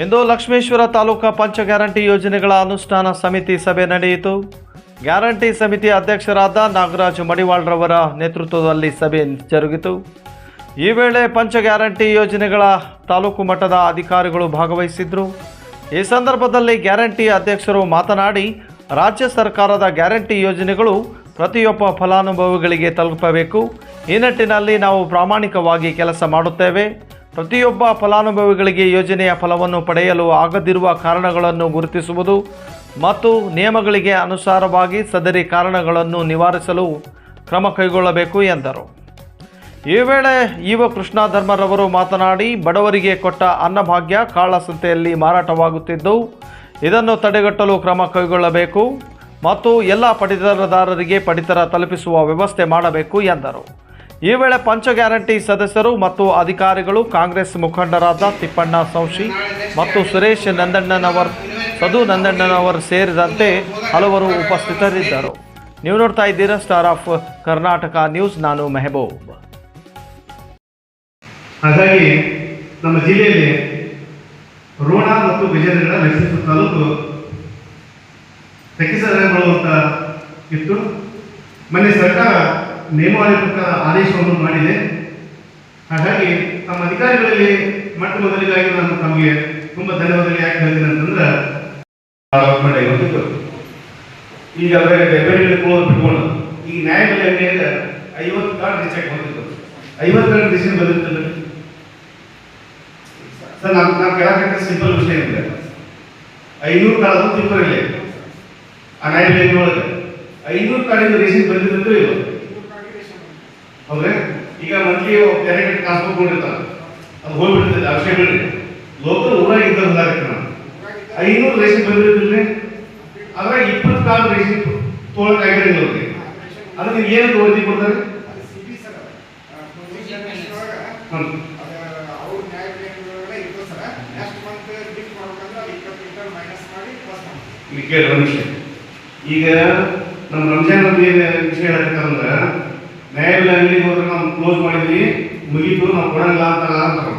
ಇಂದು ಲಕ್ಷ್ಮೇಶ್ವರ ತಾಲೂಕಾ ಪಂಚ ಗ್ಯಾರಂಟಿ ಯೋಜನೆಗಳ ಅನುಷ್ಠಾನ ಸಮಿತಿ ಸಭೆ ನಡೆಯಿತು. ಗ್ಯಾರಂಟಿ ಸಮಿತಿ ಅಧ್ಯಕ್ಷರಾದ ನಾಗರಾಜ್ ಮಡಿವಾಳ್ರವರ ನೇತೃತ್ವದಲ್ಲಿ ಸಭೆ ಜರುಗಿತು. ಈ ವೇಳೆ ಪಂಚ ಗ್ಯಾರಂಟಿ ಯೋಜನೆಗಳ ತಾಲೂಕು ಮಟ್ಟದ ಅಧಿಕಾರಿಗಳು ಭಾಗವಹಿಸಿದ್ರು. ಈ ಸಂದರ್ಭದಲ್ಲಿ ಗ್ಯಾರಂಟಿ ಅಧ್ಯಕ್ಷರು ಮಾತನಾಡಿ, ರಾಜ್ಯ ಸರ್ಕಾರದ ಗ್ಯಾರಂಟಿ ಯೋಜನೆಗಳು ಪ್ರತಿಯೊಬ್ಬ ಫಲಾನುಭವಿಗಳಿಗೆ ತಲುಪಬೇಕು. ಈ ನಿಟ್ಟಿನಲ್ಲಿ ನಾವು ಪ್ರಾಮಾಣಿಕವಾಗಿ ಕೆಲಸ ಮಾಡುತ್ತೇವೆ. ಪ್ರತಿಯೊಬ್ಬ ಫಲಾನುಭವಿಗಳಿಗೆ ಯೋಜನೆಯ ಫಲವನ್ನು ಪಡೆಯಲು ಆಗದಿರುವ ಕಾರಣಗಳನ್ನು ಗುರುತಿಸುವುದು ಮತ್ತು ನಿಯಮಗಳಿಗೆ ಅನುಸಾರವಾಗಿ ಸದರಿ ಕಾರಣಗಳನ್ನು ನಿವಾರಿಸಲು ಕ್ರಮ ಕೈಗೊಳ್ಳಬೇಕು ಎಂದರು. ಈ ವೇಳೆ ಯುವ ಕೃಷ್ಣ ಧರ್ಮರವರು ಮಾತನಾಡಿ, ಬಡವರಿಗೆ ಕೊಟ್ಟ ಅನ್ನಭಾಗ್ಯ ಕಾಳಸಂತೆಯಲ್ಲಿ ಮಾರಾಟವಾಗುತ್ತಿದ್ದು, ಇದನ್ನು ತಡೆಗಟ್ಟಲು ಕ್ರಮ ಕೈಗೊಳ್ಳಬೇಕು ಮತ್ತು ಎಲ್ಲ ಪಡಿತರದಾರರಿಗೆ ಪಡಿತರ ತಲುಪಿಸುವ ವ್ಯವಸ್ಥೆ ಮಾಡಬೇಕು ಎಂದರು. ಈ ವೇಳೆ ಪಂಚ ಗ್ಯಾರಂಟಿ ಸದಸ್ಯರು ಮತ್ತು ಅಧಿಕಾರಿಗಳು ಕಾಂಗ್ರೆಸ್ ಮುಖಂಡರಾದ ತಿಪ್ಪಣ್ಣ ಸೌಶಿ ಮತ್ತು ಸುರೇಶ್ ನಂದಣ್ಣನವರ್, ಸದು ನಂದಣ್ಣನವರ್ ಸೇರಿದಂತೆ ಹಲವರು ಉಪಸ್ಥಿತರಿದ್ದರು. ನೀವು ನೋಡ್ತಾ ಇದ್ದೀರಾ ಸ್ಟಾರ್ ಆಫ್ ಕರ್ನಾಟಕ ನ್ಯೂಸ್ ನಾನು ಮೆಹಬೂಬ್. ಹಾಗಾಗಿ ನಮ್ಮ ಜಿಲ್ಲೆಯಲ್ಲಿ ರೋಣ ಮತ್ತು ವಿಜಯನಗರ ಮೈಸೂರು ತಾಲೂಕು ತೆಕ್ಕಿಸಗೊಳ್ಳುವಂತ ಇತ್ತು. ಮನೆ ಸರ್ಕಾರ ನೇಮವಾರಿ ಪ್ರಕಾರ ಆದೇಶವನ್ನು ಮಾಡಿದೆ. ಹಾಗಾಗಿ ನಮ್ಮ ಅಧಿಕಾರಿಗಳಲ್ಲಿ ಮೊಟ್ಟ ಮೊದಲಿಗಾಗಿ ನಾನು ತಮಗೆ ತುಂಬಾ ಧನ್ಯವಾದಗಳು ಯಾಕೆ ಹೇಳಿದೆ ಅಂತಂದ್ರೆ, ಈಗ ಕೊಡೋದು ಬಿಟ್ಕೊಂಡು ಈಗ ಅಂಗಡಿಯಾಗ ಐವತ್ತು ಕಾರ್ಡ್ ರಿಚೆಕ್ ಬಂದಿತ್ತು. ಐವತ್ತು ಕಾರ್ಡ್ ರಿಸೀವ್ ಬಂದಿರ್ತದೆ ಸರ್ ನಾವು ನಾವು ಕೇಳಕ್ಕೆ ಸಿಂಪಲ್ ವಿಷಯ ಇದೆ ಐನೂರು ಕಾರ್ಡ್ ತಿಪ್ಪರಲ್ಲಿ ಆ ನ್ಯಾಯಬೆಲೆ ಒಳಗೆ ಐನೂರು ಕಾರ್ಡಿಂದ ರಿಸೀವ್ ಬಂದಿದ್ದು ಇಲ್ಲ. ಹೌದ್ರೆ? ಈಗ ಮಂತ್ಲಿ ಕ್ಯಾರೆಕ್ಟರ್ ಕಾಸು ಮಾಡಿರ್ತಾರ ಅದು ಹೋಗ್ಬಿಡ್ತದೆ ಅವಶ್ಯ ಬಿಡ್ರಿ ಲೋಕಲ್ ಊರಾಗ ಇದ್ದಂಗೆ ನಾನು. ಐನೂರು ರೇಷನ್ ಬಂದಿರ್ತಿಲ್ರಿ ಅದ್ರ ಇಪ್ಪತ್ತು ಕಾಲು ರೇಷನ್ ತೋಳಕ್ ಆಗಿರಂಗಿಲ್ಲ ಅವ್ರಿಗೆ. ಅದಕ್ಕೆ ಏನು ವರದಿ ಕೊಡ್ತಾರೆ? ಈಗ ನಮ್ಮ ರಂಜಾನ್ ವಿಷಯ ಹೇಳ್ಬೇಕಂದ್ರ ನ್ಯಾಯಾಲಯ ಅಂಗಡಿಗೆ ಹೋದ್ರೆ ನಾವು ಕ್ಲೋಸ್ ಮಾಡಿದ್ವಿ, ಮುಗಿತು ನಾವು ಕೊಡಂಗಿಲ್ಲ ಅಂತ ಅಂತಾರೆ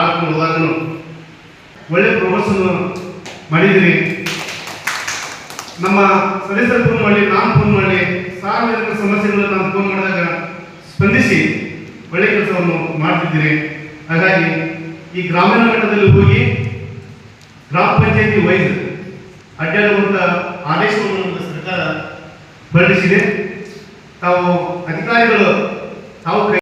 ಆತ್ಮ ಒಳ್ಳೆ ಪ್ರೊಮೋಷನ್ ಮಾಡಿದ್ರಿ ನಮ್ಮ ಸದಸ್ಯರು ಫೋನ್ ಮಾಡಿ, ನಾನು ಫೋನ್ ಮಾಡಿ, ಸಾರ್ವಜನಿಕ ಸಮಸ್ಯೆಗಳನ್ನ ನಾನು ಫೋನ್ ಮಾಡಿದಾಗ ಸ್ಪಂದಿಸಿ ಒಳ್ಳೆ ಕೆಲಸವನ್ನು ಮಾಡ್ತಿದ್ದೀರಿ. ಹಾಗಾಗಿ ಈ ಗ್ರಾಮೀಣ ಮಟ್ಟದಲ್ಲಿ ಹೋಗಿ ಗ್ರಾಮ ಪಂಚಾಯತಿ ವೈಸ್ ಅಡ್ಡಾಡುವಂಥ ಆದೇಶವನ್ನು ಸರ್ಕಾರ ಹೊರಡಿಸಿದೆ. ತಾವು ಅಧಿಕಾರಿಗಳು ತಾವು